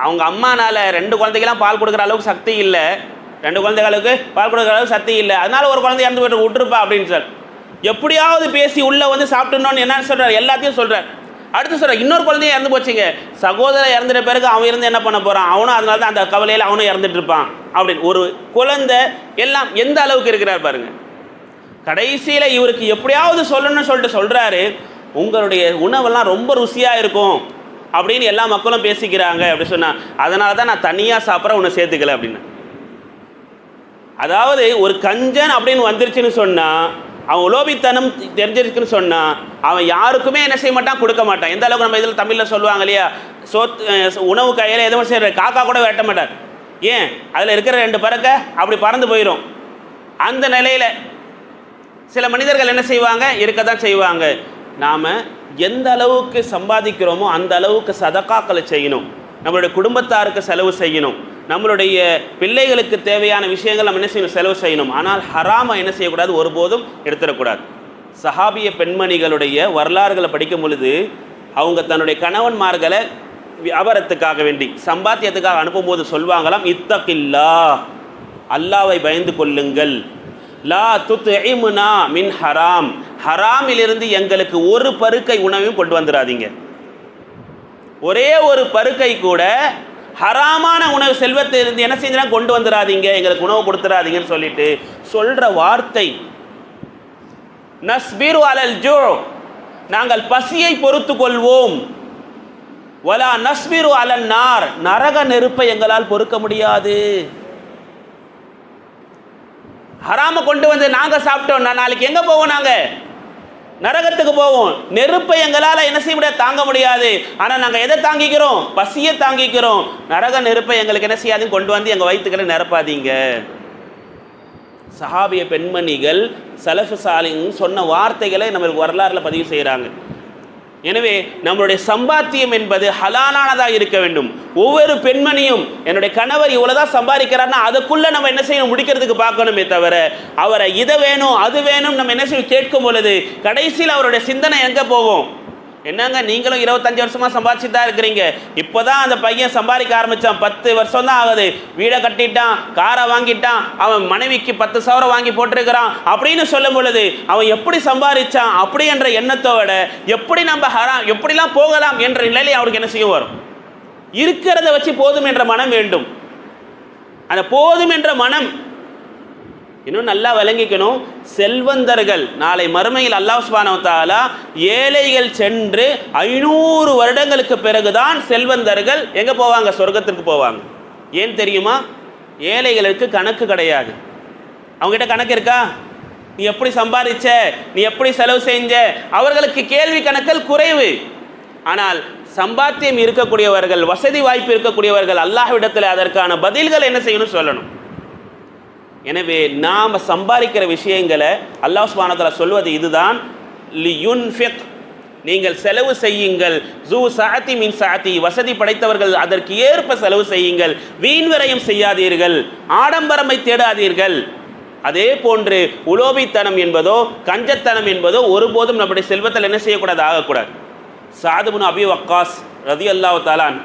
அவங்க அம்மானால் ரெண்டு குழந்தைக்கெல்லாம் பால் கொடுக்குற அளவுக்கு சக்தி இல்லை. ரெண்டு குழந்தைகளுக்கு பால் கொடுக்குற அளவுக்கு சக்தி இல்லை. அதனால ஒரு குழந்தை இறந்து போயிட்டு விட்டுருப்பா அப்படின்னு சார் எப்படியாவது பேசி உள்ளே வந்து சாப்பிட்டுனோன்னு என்னன்னு சொல்கிறார் எல்லாத்தையும் சொல்கிறார் அடுத்து சொல்ற இன்னொரு குழந்தைய இறந்து போச்சுங்க. சகோதரர் இறந்துட்ட பிறகு அவன் இருந்து என்ன பண்ண போறான்? அவனும் அதனால தான் அந்த கவலையில் அவனும் இறந்துட்டு இருப்பான். அப்படின்னு ஒரு குழந்தை எல்லாம் எந்த அளவுக்கு இருக்கிறார் பாருங்க. கடைசியில் இவருக்கு எப்படியாவது சொல்லணும்னு சொல்லிட்டு சொல்கிறாரு உங்களுடைய உணவெல்லாம் ரொம்ப ருசியாக இருக்கும் அப்படின்னு எல்லா மக்களும் பேசிக்கிறாங்க அப்படி சொன்னால் அதனால தான் நான் தனியாக சாப்பிட்ற உன்னை சேர்த்துக்கல அப்படின்னு. அதாவது ஒரு கஞ்சன் அப்படின்னு வந்துருச்சுன்னு சொன்னால் அவன் உலோபித்தனம் தெரிஞ்சிருக்குன்னு சொன்னால் அவன் யாருக்குமே என்ன செய்ய மாட்டான் கொடுக்க மாட்டான். எந்த அளவுக்கு நம்ம இதில் தமிழில் சொல்லுவாங்க இல்லையா? சோத் உணவு கையில் எதுவும் செய்யற காக்கா கூட வெட்ட மாட்டார் ஏன்? அதில் இருக்கிற ரெண்டு பறக்க அப்படி பறந்து போயிடும் அந்த நிலையில் சில மனிதர்கள் என்ன செய்வாங்க? இருக்க தான் செய்வாங்க. நாம் எந்த அளவுக்கு சம்பாதிக்கிறோமோ அந்த அளவுக்கு சதக்காக்களை செய்யணும். நம்மளுடைய குடும்பத்தாருக்கு செலவு செய்யணும். நம்மளுடைய பிள்ளைகளுக்கு தேவையான விஷயங்கள் நம்ம என்ன செய்யணும்? செலவு செய்யணும். ஆனால் ஹராமை என்ன செய்யக்கூடாது? ஒருபோதும் எடுத்துடக்கூடாது. சஹாபிய பெண்மணிகளுடைய வரலாறுகளை படிக்கும் பொழுது அவங்க தன்னுடைய கணவன்மார்களை வியாபாரத்துக்காக வேண்டி சம்பாத்தியத்துக்காக அனுப்பும்போது சொல்வாங்களாம் இத்தகில்லா அல்லாவை பயந்து கொள்ளுங்கள். லா துத்இமுனா மின் ஹராம். ஹராமிலிருந்து எங்களுக்கு ஒரு பருக்கை உணவையும் கொண்டு வந்துடாதீங்க. ஒரே ஒரு பருக்கை கூட ஹராமான உணவு செல்வத்தை இருந்து என்ன செஞ்சுனா கொண்டு வந்துடாதீங்க எங்களுக்கு உணவு கொடுத்துடாதீங்கன்னு சொல்லிட்டு சொல்கிற வார்த்தை. நஸ்பீர் அலல் ஜோ நாங்கள் பசியை பொறுத்து கொள்வோம் வலா நஸ்பிரு அலல் நார். நரக நெருப்பை எங்களால் பொறுக்க முடியாது. ஹராம கொண்டு வந்து நாங்கள் சாப்பிட்டோம் நாளைக்கு எங்கே போவோம் நாங்கள் நரகத்துக்கு போவோம். நெருப்பை எங்களால் என்ன செய்ய முடியாது தாங்க முடியாது. ஆனால் நாங்கள் எதை தாங்கிக்கிறோம்? பசியை தாங்கிக்கிறோம். நரக நெருப்பை எங்களுக்கு என்ன செய்யாதுன்னு கொண்டு வந்து எங்கள் வயிற்றுக்களை நிரப்பாதீங்க. சஹாபிய பெண்மணிகள் சலஃபு சாலிங் சொன்ன வார்த்தைகளை நம்மளுக்கு வரலாறுல பதிவு செய்கிறாங்க எனவே நம்மளுடைய சம்பாத்தியம் என்பது ஹலாலானதாக இருக்க வேண்டும். ஒவ்வொரு பெண்மணியும் என்னுடைய கணவர் இவ்வளோதான் சம்பாதிக்கிறார்னா அதுக்குள்ளே நம்ம என்ன செய்யணும்? முடிக்கிறதுக்கு பார்க்கணுமே தவிர அவரை இதை வேணும் அது வேணும் நம்ம என்ன செய்யும் கேட்கும் பொழுது கடைசியில் அவருடைய சிந்தனை எங்கே போகும்? என்னங்க நீங்களும் இருபத்தஞ்சு வருஷமா சம்பாதிச்சு தான் இருக்கிறீங்க? இப்போதான் அந்த பையன் சம்பாதிக்க ஆரம்பித்தான் பத்து வருஷம் தான் ஆகுது. வீடை கட்டிட்டான் காரை வாங்கிட்டான் அவன் மனைவிக்கு பத்து சவரம் வாங்கி போட்டிருக்கிறான் அப்படின்னு சொல்லும் பொழுது அவன் எப்படி சம்பாதிச்சான்? அப்படி என்ற எண்ணத்தோட எப்படி நம்ம ஹரா எப்படிலாம் போகலாம் என்ற நிலையில அவருக்கு என்ன செய்ய வரும்? இருக்கிறத வச்சு போதும் என்ற மனம் வேண்டும். அந்த போதும் என்ற மனம் இன்னும் நல்லா விளங்கிக்கணும். செல்வந்தர்கள் நாளை மறுமையில் அல்லாஹ் சுபானவத்தாலா ஏழைகள் சென்று ஐநூறு வருடங்களுக்கு பிறகுதான் செல்வந்தர்கள் எங்கே போவாங்க? சொர்க்கத்திற்கு போவாங்க. ஏன் தெரியுமா? ஏழைகளுக்கு கணக்கு கிடையாது. அவங்ககிட்ட கணக்கு இருக்கா? நீ எப்படி சம்பாதிச்ச? நீ எப்படி செலவு செஞ்ச? அவர்களுக்கு கேள்வி கணக்கல் குறைவு. ஆனால் சம்பாத்தியம் இருக்கக்கூடியவர்கள் வசதி வாய்ப்பு இருக்கக்கூடியவர்கள் அல்லாஹ்விடத்தில் அதற்கான பதில்கள் என்ன செய்யணும் சொல்லணும். எனவே நாம் சம்பாதிக்கிற விஷயங்களை அல்லாஹ் சுபானத்தில் சொல்வது இதுதான். லியுன்ஃபிக். நீங்கள் செலவு செய்யுங்கள். ஜூ சாத்தி மின் சாத்தி வசதி படைத்தவர்கள் அதற்கு ஏற்ப செலவு செய்யுங்கள். வீண் செய்யாதீர்கள். ஆடம்பரமை தேடாதீர்கள். அதே போன்று உலோபித்தனம் என்பதோ கஞ்சத்தனம் என்பதோ ஒருபோதும் நம்முடைய செல்வத்தில் என்ன செய்யக்கூடாது? ஆகக்கூடாது. சாதுபுன் அபி வக்காஸ் ரதி அல்லாஹ் தாலான்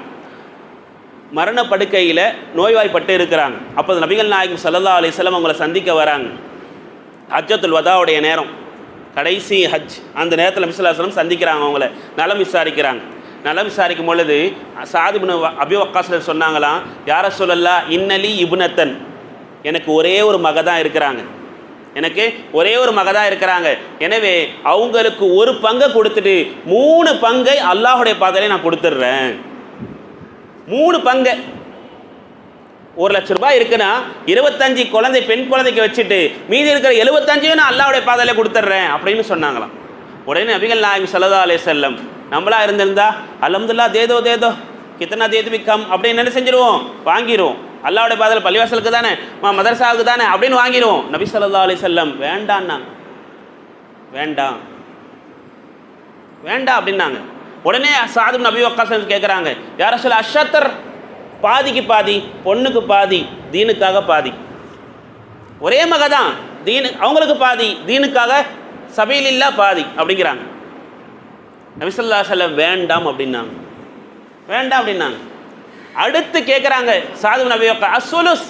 மரணப்படுக்கையில் நோய்வாய்ப்பட்டு இருக்கிறாங்க. அப்போது நபிகள் நாயகம் சல்லல்லா அலிஸ்லாம் அவங்கள சந்திக்க வராங்க. ஹஜ்ஜத்துல் வதாவுடைய நேரம். கடைசி ஹஜ். அந்த நேரத்தில் நபிசுல்லாஸ்லம் சந்திக்கிறாங்க அவங்கள. நலம் விசாரிக்கிறாங்க. நலம் விசாரிக்கும் பொழுது சாதிபுன அபி வக்காசில் சொன்னாங்களாம் யார சொல்லல்லா இன்னலி இபுனத்தன். எனக்கு ஒரே ஒரு மக தான் இருக்கிறாங்க. எனக்கு ஒரே ஒரு மக தான் இருக்கிறாங்க. எனவே அவங்களுக்கு ஒரு பங்கை கொடுத்துட்டு மூணு பங்கை அல்லாஹுடைய பாதையிலே நான் கொடுத்துட்றேன். மூணு பங்கு. ஒரு லட்ச ரூபாய் இருக்குன்னா இருபத்தஞ்சு குழந்தை பெண் குழந்தைக்கு வச்சுட்டு மீதி இருக்கிற எழுபத்தஞ்சையும் நான் அல்லாவுடைய பாதையில கொடுத்துட்றேன் அப்படின்னு சொன்னாங்களாம். உடனே நபிகள் நாயகம் சல்லதா அலே செல்லம் நம்மளா இருந்திருந்தா அலமதுல்லா தேதோ தேதோ கித்தனா தேது கம் அப்படின்னு என்ன செஞ்சிருவோம்? வாங்கிடுவோம் அல்லாவுடைய பாதையில் பள்ளிவாசலுக்கு தானே மா மதரசாவுக்கு தானே அப்படின்னு வாங்கிடுவோம் நபி ஸல்லல்லாஹு அலி செல்லம் வேண்டான்னாங்க வேண்டாம். வேண்டாம் அப்படின்னாங்க. உடனே சாதும் நபி வக்காசன் கேட்குறாங்க யார சொல்ல அஷத்தர் பாதிக்கு பாதி பொண்ணுக்கு பாதி தீனுக்காக பாதி. ஒரே மக தான் தீனு அவங்களுக்கு பாதி தீனுக்காக சபையிலில்லா பாதி அப்படிங்கிறாங்க. நபிசல்லா செல்லம் வேண்டாம் அப்படின்னாங்க. வேண்டாம் அப்படின்னாங்க. அடுத்து கேட்குறாங்க சாது நபி அசுலுஸ்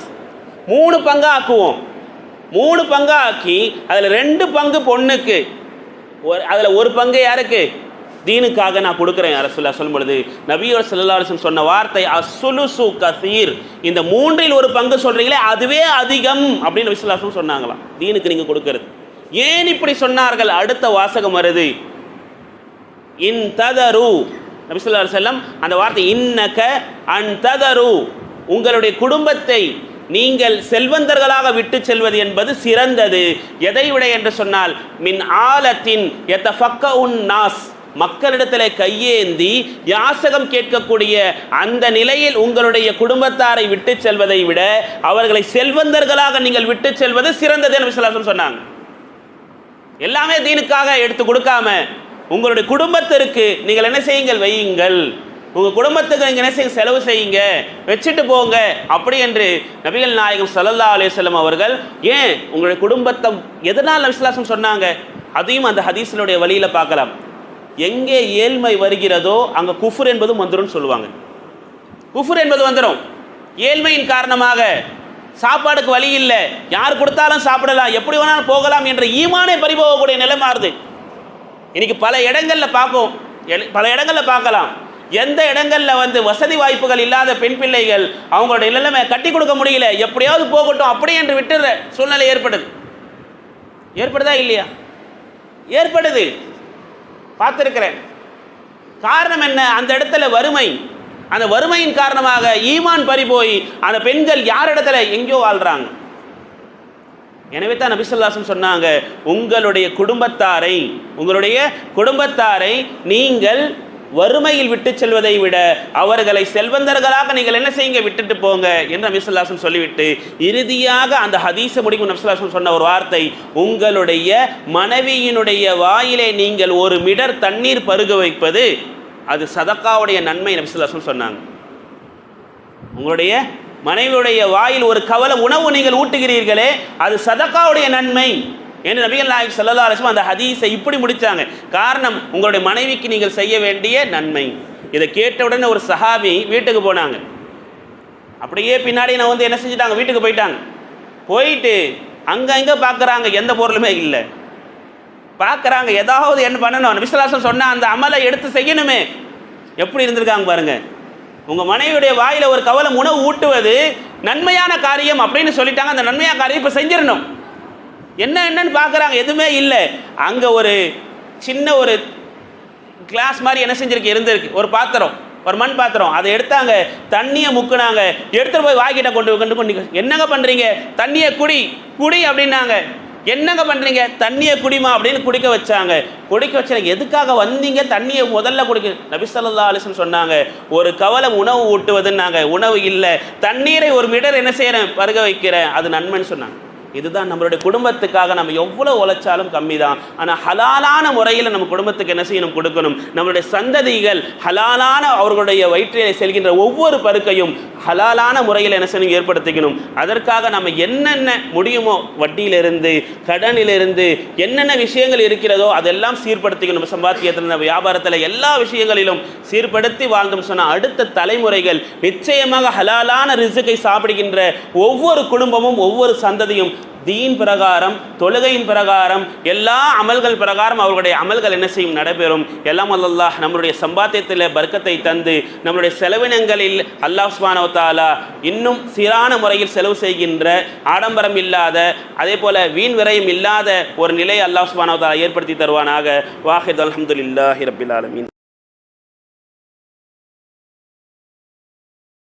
மூணு பங்கா ஆக்குவோம். மூணு பங்கா ஆக்கி அதில் ரெண்டு பங்கு பொண்ணுக்கு ஒரு அதில் ஒரு பங்கு யாருக்கு? தீனுக்காக நான் கொடுக்குறேன் அரசுல்லா சொல்லும் பொழுது நபியோர் செல்லாரசன் சொன்ன வார்த்தை அசுலுசு கசீர். இந்த மூன்றில் ஒரு பங்கு சொல்கிறீங்களே அதுவே அதிகம் அப்படின்னு விசுவாசம் சொன்னாங்களாம். தீனுக்கு நீங்கள் கொடுக்கறது. ஏன் இப்படி சொன்னார்கள்? அடுத்த வாசகம் வருது. இன் ததரு நபிசுல்லா செல்லம் அந்த வார்த்தை இன்னக அன் ததரு. உங்களுடைய குடும்பத்தை நீங்கள் செல்வந்தர்களாக விட்டு செல்வது என்பது சிறந்தது. எதை விட என்று சொன்னால் மின் ஆலத்தின் எத்த உன் நாஸ். மக்களிடத்தில் கையேந்தி யாசகம் கேட்கக்கூடிய அந்த நிலையில் உங்களுடைய குடும்பத்தாரை விட்டு செல்வதை விட அவர்களை செல்வந்தர்களாக நீங்கள் விட்டு செல்வது சிறந்தது என்று விசுவாசம் சொன்னாங்க. எல்லாமே தீனுக்காக எடுத்து கொடுக்காம உங்களுடைய குடும்பத்திற்கு நீங்கள் என்ன செய்யுங்கள்? வையுங்கள். உங்கள் குடும்பத்துக்கு நீங்கள் என்ன செய்ய செலவு செய்யுங்க. வச்சுட்டு போங்க. அப்படி என்று நபிகள் நாயகம் சல்லல்லா அலிசல்லம் அவர்கள் ஏன் உங்களுடைய குடும்பத்தை எதனால் விசுவாசம் சொன்னாங்க? அதையும் அந்த ஹதீஸினுடைய வழியில் பார்க்கலாம். எங்கே ஏழ்மை வருகிறதோ அங்கே குஃபுர் என்பதும் வந்துடும் சொல்லுவாங்க. குஃபுர் என்பது வந்துடும் ஏழ்மையின் காரணமாக சாப்பாடுக்கு வழி இல்லை. யார் கொடுத்தாலும் சாப்பிடலாம். எப்படி வேணாலும் போகலாம் என்ற ஈமானே பறிபோகக்கூடிய நிலை மாறுது. இன்னைக்கு பல இடங்களில் பார்க்கும். பல இடங்களில் பார்க்கலாம். எந்த இடங்களில் வந்து வசதி வாய்ப்புகள் இல்லாத பெண் பிள்ளைகள் அவங்களுடைய நிலைமை கட்டி கொடுக்க முடியல. எப்படியாவது போகட்டும் அப்படி என்று விட்டுற சூழ்நிலை ஏற்படுது. ஏற்படுதா இல்லையா? ஏற்படுது. பார்த்துருக்கிறேன். காரணம் என்ன? அந்த இடத்துல வறுமை. அந்த வறுமையின் காரணமாக ஈமான் பறி போய் அந்த பெண்கள் யார் இடத்துல எங்கேயோ வாழ்கிறாங்க எனவே தான் நபிசல்லாசம் சொன்னாங்க உங்களுடைய குடும்பத்தாரை உங்களுடைய குடும்பத்தாரை நீங்கள் வறுமையில் விட்டு செல்வதை விட அவர்களை செல்வந்தர்களாக நீங்கள் என்ன செய்யுங்க? விட்டுட்டு போங்க என்று நபிசல்லாசம் சொல்லிவிட்டு இறுதியாக அந்த ஹதீஸ முடிக்கும் நபிசல்லாசம் சொன்ன ஒரு வார்த்தை உங்களுடைய மனைவியினுடைய வாயிலே நீங்கள் ஒரு மிடர் தண்ணீர் பருக வைப்பது அது சதக்காவுடைய நன்மை நபிசல்லாசம் சொன்னாங்க. உங்களுடைய மனைவியுடைய வாயில் ஒரு கவலை உணவு நீங்கள் ஊட்டுகிறீர்களே அது சதக்காவுடைய நன்மை. என்று நபிகள் நாயக் சல்லா அலைஹி அந்த ஹதீஸை இப்படி முடிச்சாங்க. காரணம் உங்களுடைய மனைவிக்கு நீங்கள் செய்ய வேண்டிய நன்மை. இதை கேட்டவுடனே ஒரு சஹாபி வீட்டுக்கு போனாங்க. அப்படியே பின்னாடி நான் வந்து என்ன செஞ்சுட்டாங்க? வீட்டுக்கு போயிட்டாங்க. போயிட்டு அங்கங்கே பார்க்குறாங்க எந்த பொருளுமே இல்லை. பார்க்குறாங்க ஏதாவது என்ன பண்ணணும்? விசுவாசம் சொன்னால் அந்த அமலை எடுத்து செய்யணுமே. எப்படி இருந்திருக்காங்க பாருங்க. உங்கள் மனைவியுடைய வாயில் ஒரு கவலம் உணவு ஊட்டுவது நன்மையான காரியம் அப்படின்னு சொல்லிட்டாங்க. அந்த நன்மையான காரியம் இப்போ செஞ்சிடணும். என்ன என்னன்னு பார்க்குறாங்க எதுவுமே இல்லை. அங்கே ஒரு சின்ன ஒரு கிளாஸ் மாதிரி என்ன செஞ்சிருக்கு இருந்திருக்கு. ஒரு பாத்திரம் ஒரு மண் பாத்திரம். அதை எடுத்தாங்க தண்ணியை முக்குனாங்க. எடுத்துகிட்டு போய் வாய்க்கிட்ட கொண்டு கொண்டு கொண்டு என்னங்க பண்ணுறீங்க தண்ணியை குடி குடி அப்படின்னாங்க. என்னங்க பண்ணுறீங்க தண்ணியை குடிமா அப்படின்னு குடிக்க வச்சாங்க. குடிக்க வச்சாங்க எதுக்காக வந்தீங்க? தண்ணியை முதல்ல குடிக்க நபிசல்லா அலிசன் சொன்னாங்க ஒரு கவலம் உணவு ஊட்டுவதுன்னாங்க. உணவு இல்லை. தண்ணீரை ஒரு மிடர் என்ன செய்கிறேன் பருக வைக்கிறேன். அது நன்மைன்னு சொன்னாங்க. இதுதான் நம்மளுடைய குடும்பத்துக்காக நம்ம எவ்வளோ உழைச்சாலும் கம்மி தான் ஆனால் ஹலாலான முறையில் நம்ம குடும்பத்துக்கு என்ன செய்யணும் கொடுக்கணும்? நம்மளுடைய சந்ததிகள் ஹலாலான அவர்களுடைய வயிற்றிலே செல்கின்ற ஒவ்வொரு பருக்கையும் ஹலாலான முறையில் என்ன செய்யணும் ஏற்படுத்திக்கணும். அதற்காக நம்ம என்னென்ன முடியுமோ வட்டியிலிருந்து கடனிலிருந்து என்னென்ன விஷயங்கள் இருக்கிறதோ அதெல்லாம் சீர்படுத்திக்கணும். சம்பாத்தியத்தில் வியாபாரத்தில் எல்லா விஷயங்களிலும் சீர்படுத்தி வாழ்ந்தோம் சொன்னால் அடுத்த தலைமுறைகள் நிச்சயமாக ஹலாலான ரிசுக்கை சாப்பிடுகின்ற ஒவ்வொரு குடும்பமும் ஒவ்வொரு சந்ததியும் தீன் பிரகாரம் தொழுகையின் பிரகாரம் எல்லா அமல்கள் பிரகாரம் அவர்களுடைய அமல்கள் என்ன செய்யும் நடைபெறும். எல்லாம் அல்லாஹ் நம்மளுடைய சம்பாத்தியத்தில் பர்க்கத்தை தந்து நம்மளுடைய செலவினங்களில் அல்லாஹ் இன்னும் சீரான முறையில் செலவு செய்கின்ற ஆடம்பரம் இல்லாத அதே போல வீண் விரயம் இல்லாத ஒரு நிலையை அல்லாஹ் சுப்ஹானஹு ஏற்படுத்தி தருவானாக. வாஹித் அலமதுல்லாஹி ரப்பில்